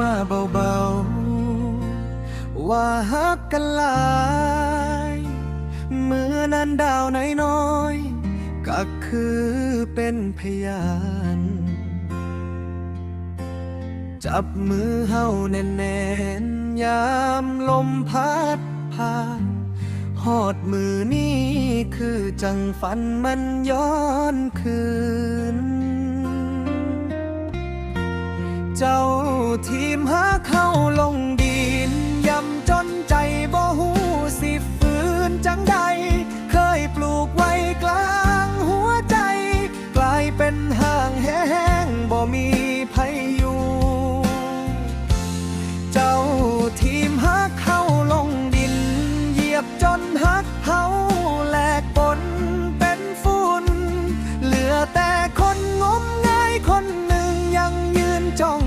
มาเบาๆ ว่าฮักกันหลายเมื่อนั้นดาวไนน้อย ก็คือเป็นพยาน จับมือเฮาแน่นๆ ยามลมพัดผ่านหอดมือนี้คือจังฝันมันย้อนคืน เจ้าทีมหาเข้าลงดินยำจนใจบ่หูสิฟื้นจังใด เคยปลูกไว้กลางหัวใจ กลายเป็นห่างแห้งบ่มีภัยอยู่ เจ้าทีมฮักเข้าลงดิน เหยียบจนฮักเขาแหลกปนเป็นฝุ่นเหลือแต่คนงมงายคนหนึ่งยังยืนจ้อง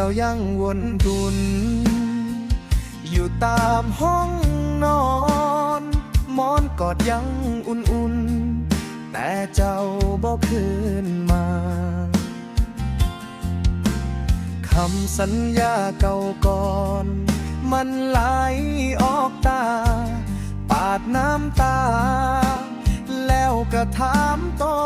จ้ายังวนทุน อยู่ตามห้องนอนหมอนกอดยังอุ่นๆ แต่เจ้าบอกคืนมา คำสัญญาเก่าก่อน มันไหลออกตา ปาดน้ำตา แล้วก็ถามตัว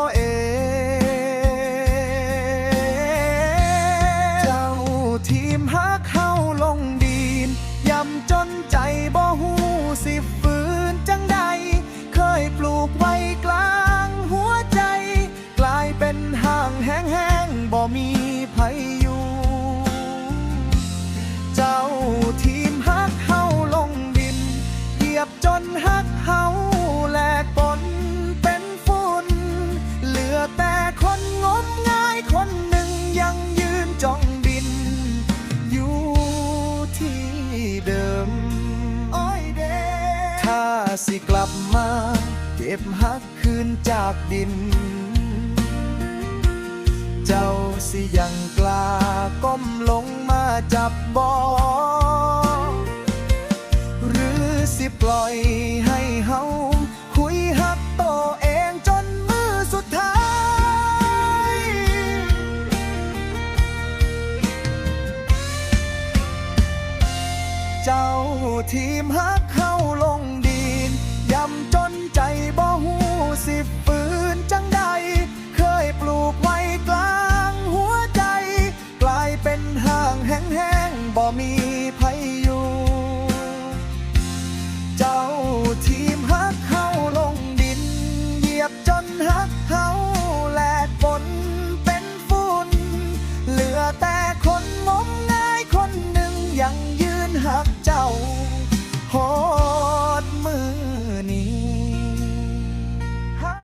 เอ มา เก็บฮักคืนจากดิน เจ้าสิยังกล้าก้มลงมาจับบอหรือสิปล่อยให้เฮาคุยหักตัวเองจนมือสุดท้าย เจ้าทีมฮักเขา มีภัยอยู่เจ้าทีมฮักเฮาลงดิน เหยียบจนฮักเฮาแหลกฝนเป็นฝุ่นเหลือแต่คนงมงายคนหนึ่งยังยืนฮัก